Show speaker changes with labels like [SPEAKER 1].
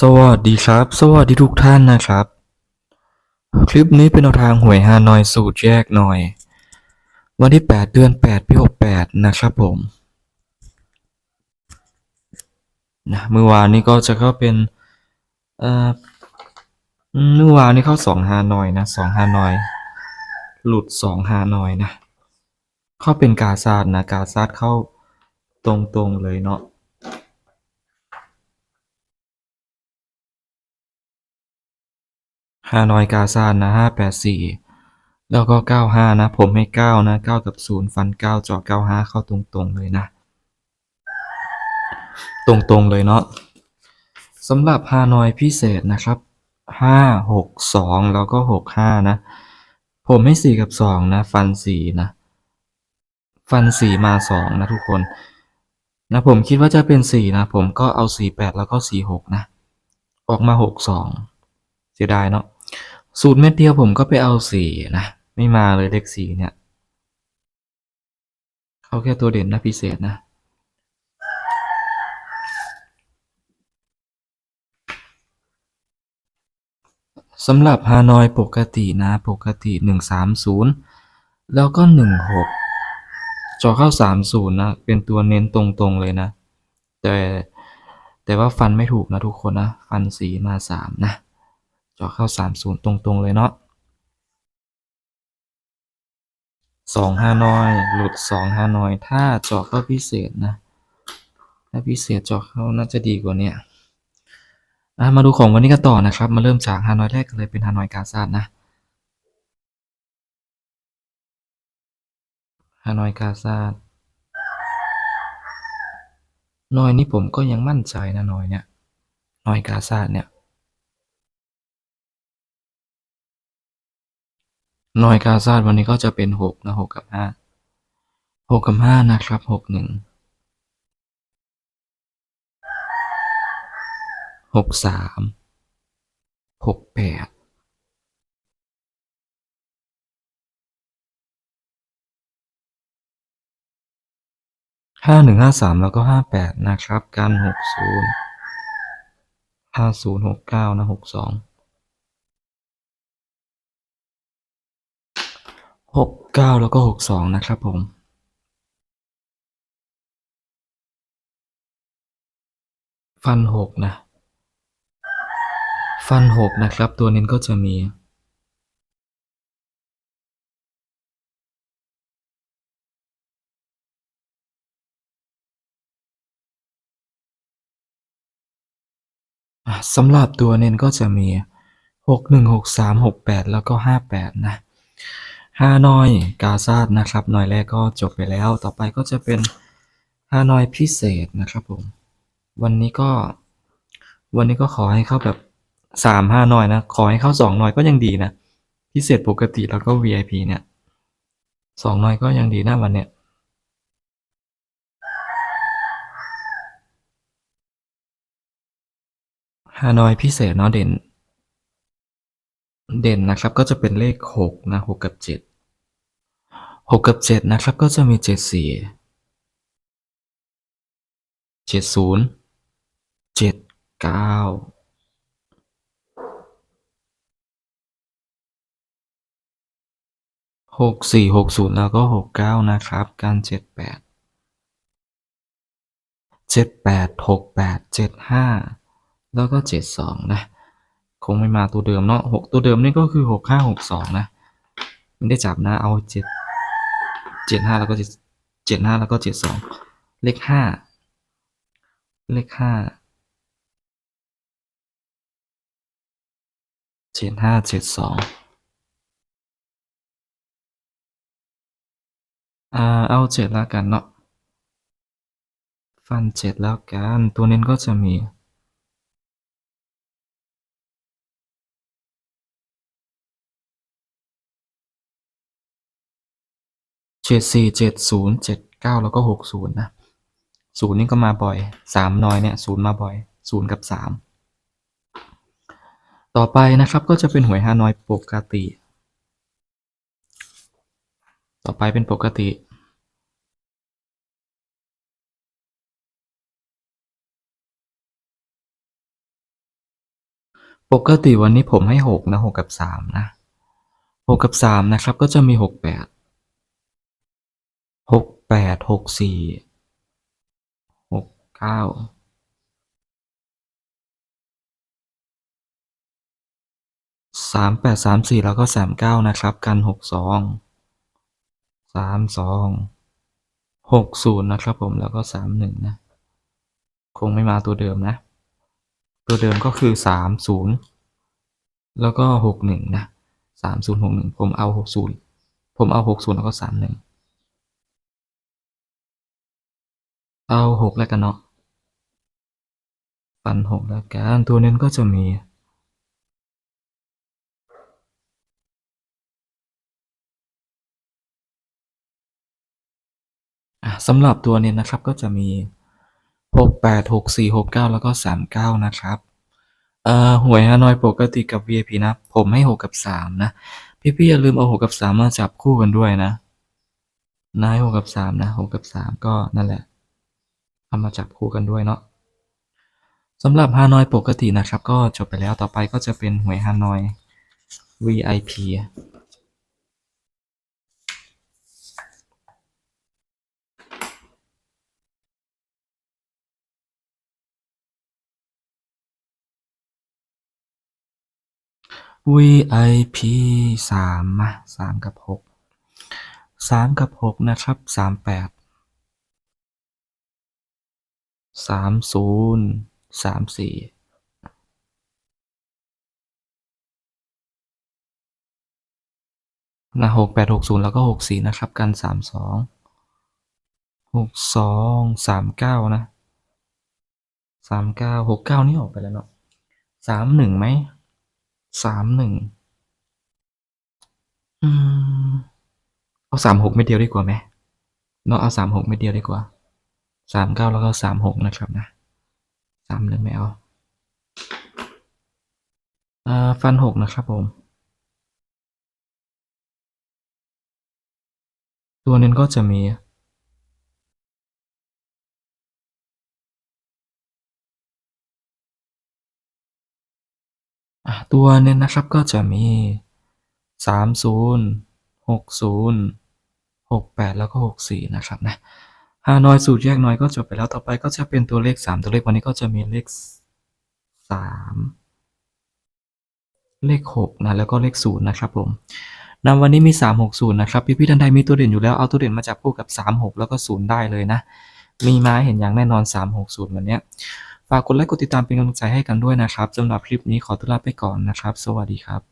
[SPEAKER 1] สวัสดีครับ สวัสดีทุกท่านนะครับ คลิปนี้เป็นแนวทางหวยฮานอยสูตรแยกหน่อย วันที่ 8 เดือน 8 ปี68 นะครับผมนะเมื่อวานนี้ก็จะเข้าเป็นเอ่อเมื่อวานนี้เข้า2ฮานอยนะ2ฮานอย หลุด2ฮานอยนะ เข้าเป็นกาซาดนะกาซาดเข้าตรงๆเลยเนาะ ฮานอยกาซานนะห้าแปดสี่แล้วก็เก้าห้านะ ผมให้เก้านะเก้ากับศูนย์ฟันเก้าเจาะเก้าห้าเข้าตรงๆเลยนะ ตรงๆเลยเนาะสำหรับฮานอยพิเศษนะครับห้าหกสองแล้วก็หกห้านะ ผมให้สี่กับสองนะ ฟันสี่นะ ฟันสี่มาสองนะทุกคนนะผมคิดว่าจะเป็นสี่นะ ผมก็เอาสี่แปดแล้วก็สี่หกนะ ออกมาหกสองเสียดายเนาะ สูตรเม็ดเดียวผมก็ไปเอาสี่นะ ไม่มาเลยเลขสี่เนี่ย เขาแค่ตัวเด่นนะพิเศษนะ สำหรับฮานอยปกตินะ ปกติหนึ่งสามศูนย์แล้วก็หนึ่งหกจอเข้าสามศูนย์นะ เป็นตัวเน้นตรงๆเลยนะ แต่แต่ว่าฟันไม่ถูกนะทุกคนนะ ฟันสีมาสามนะ จอเข้าสามศูนย์ตรงๆ เลยเนาะสองฮานอย หลุดสองฮานอย ถ้าเจาะเข้าพิเศษนะ ถ้าพิเศษเจาะเข้าน่าจะดีกว่าเนี้ยอ่มาดูของวันนี้กันต่อนะครับ มาเริ่มจากฮานอยแรกกันเลยเป็นฮานอยกาซาดนะฮานอยกาซาดนอยนี่ผมก็ยังมั่นใจนะนอยเนี่ยนอยกาซาดเนี่ย นอยกาซาดวันนี้ก็จะเป็นหกนะหกกับห้าหกกับห้านะครับหกหนึ่งหกสามหกแปดห้าหนึ่งห้าสามแล้วก็ห้าแปดนะครับกันหกศูนย์ห้าศูนย์หกเก้านะหกสอง หกเก้าแล้วก็หกสองนะครับผมฟันหกนะ ฟันหกนะครับ ตัวเน้นก็จะมีสำหรับตัวเน้นก็จะมีหกหนึ่งหกสามหกแปดแล้วก็ห้าแปดนะ ฮานอยกาซาดนะครับหน่อยแรกก็จบไปแล้ว ต่อไปก็จะเป็นฮานอยพิเศษนะครับผม วันนี้ก็ วันนี้ก็ขอให้เข้าแบบสามห้าหน่อยนะ ขอให้เข้าสองหน่อยก็ยังดีนะ พิเศษปกติแล้วก็ VIP เนี่ยสองหน่อยก็ยังดีนะวันเนี้ยฮานอยพิเศษเนาะเด่น เด่นนะครับ ก็จะเป็นเลขหกนะหกกับเจ็ดหกกับเจ็ดนะครับ ก็จะมีเจ็ดสี่เจ็ดศูนย์เจ็ดเก้าหกสี่หกศูนย์แล้วก็หกเก้านะครับ การเจ็ดแปดเจ็ดแปดหกแปดเจ็ดห้าแล้วก็เจ็ดสองนะ คงไม่มาตัวเดิมเนาะหกตัวเดิมนี่ก็คือหกห้าหกสองนะไม่ได้จับนะเอาเจ็ดเจ็ดห้าแล้วก็เจ็ดเจ็ดห้าแล้วก็เจ็ดสองเลขห้าเลขห้าเจ็ดห้าเจ็ดสองอ่าเอาเจ็ดแล้วกันเนาะฟันเจ็ดแล้วกัน ตัวเน้นก็จะมี เจ็ดสี่เจ็ดศูนย์เจ็ดเก้าแล้วก็หกศูนย์นะศูนย์นี่ก็มาบ่อยสามน้อยเนี่ยศูนย์มาบ่อยศูนย์กับสามต่อไปนะครับก็จะเป็นหวยฮานอยปกติ ต่อไปเป็นปกติ ปกติวันนี้ผมให้หกนะหกกับสามนะหกกับสามนะครับ ก็จะมีหกแปด หกแปดหกสี่หกเก้าสามแปดสามสี่แล้วก็สามเก้านะครับ กันหกสองสามสองหกศูนย์นะครับผมแล้วก็สามหนึ่งนะ คงไม่มาตัวเดิมนะ ตัวเดิมก็คือสามศูนย์แล้วก็หกหนึ่งนะสามศูนย์หกหนึ่งผมเอาหกศูนย์ผมเอาหกศูนย์แล้วก็สามหนึ่ง เอาหกแล้วกันเนาะฟันหกแล้วกันตัวเน้นก็จะมีอะสำหรับตัวเนี้นะครับก็จะมีหกแปดหกสี่หกเก้าแล้วก็สามเก้านะครับ เอ่อหวยฮานอยปกติกับ VIP นะ ผมให้หกกับสามนะ พี่ๆอย่าลืมเอาหกกับสามมาจับคู่กันด้วยนะนายหกกับสามนะหกกับสามก็นั่นแหละ เอามาจับคู่กันด้วยเนาะสำหรับฮานอยปกตินะครับ ก็จบไปแล้วต่อไปก็จะเป็นหวยฮานอย VIP VIP สามมาสามกับหกสามกับหกนะครับสามแปด สามศูนย์สามสี่นะหกแปดหกศูนย์แล้วก็หกสี่นะครับ กันสามสองหกสองสามเก้านะสามเก้าหกเก้านี่ออกไปแล้วเนาะสามหนึ่งไหมสามหนึ่งอืม เอาสามหกไม่เดียวดีกว่าไหมเนาะเอาสามหกไม่เดียวดีกว่า สามเก้าแล้วก็สามหกนะครับนะสามหนึ่งไม่เอาอ่าฟันหกนะครับผม ตัวเน้นก็จะมีตัวเน้นนะครับก็จะมีสามศูนย์หกศูนย์หกแปดแล้วก็หกสี่นะครับนะ ฮานอยสูตรแยกน้อยก็จบไปแล้วต่อไปก็จะเป็นตัวเลขสามตัวเลขวันนี้ก็จะมีเลขสามเลขหกนะแล้วก็เลขศูนย์นะครับผมนำวันนี้มีสามหกศูนย์นะครับพี่พี่ท่านใดมีตัวเด่นอยู่แล้วเอาตัวเด่นมาจับคู่กับสามหกแล้วก็ศูนย์ได้เลยนะ มีมาเห็นอย่างแน่นอนสามหกศูนย์วันนี้ฝากกดไลค์กดติดตามเป็นกำลังใจให้กันด้วยนะครับสำหรับคลิปนี้ขอตัวลาไปก่อนนะครับ สวัสดีครับ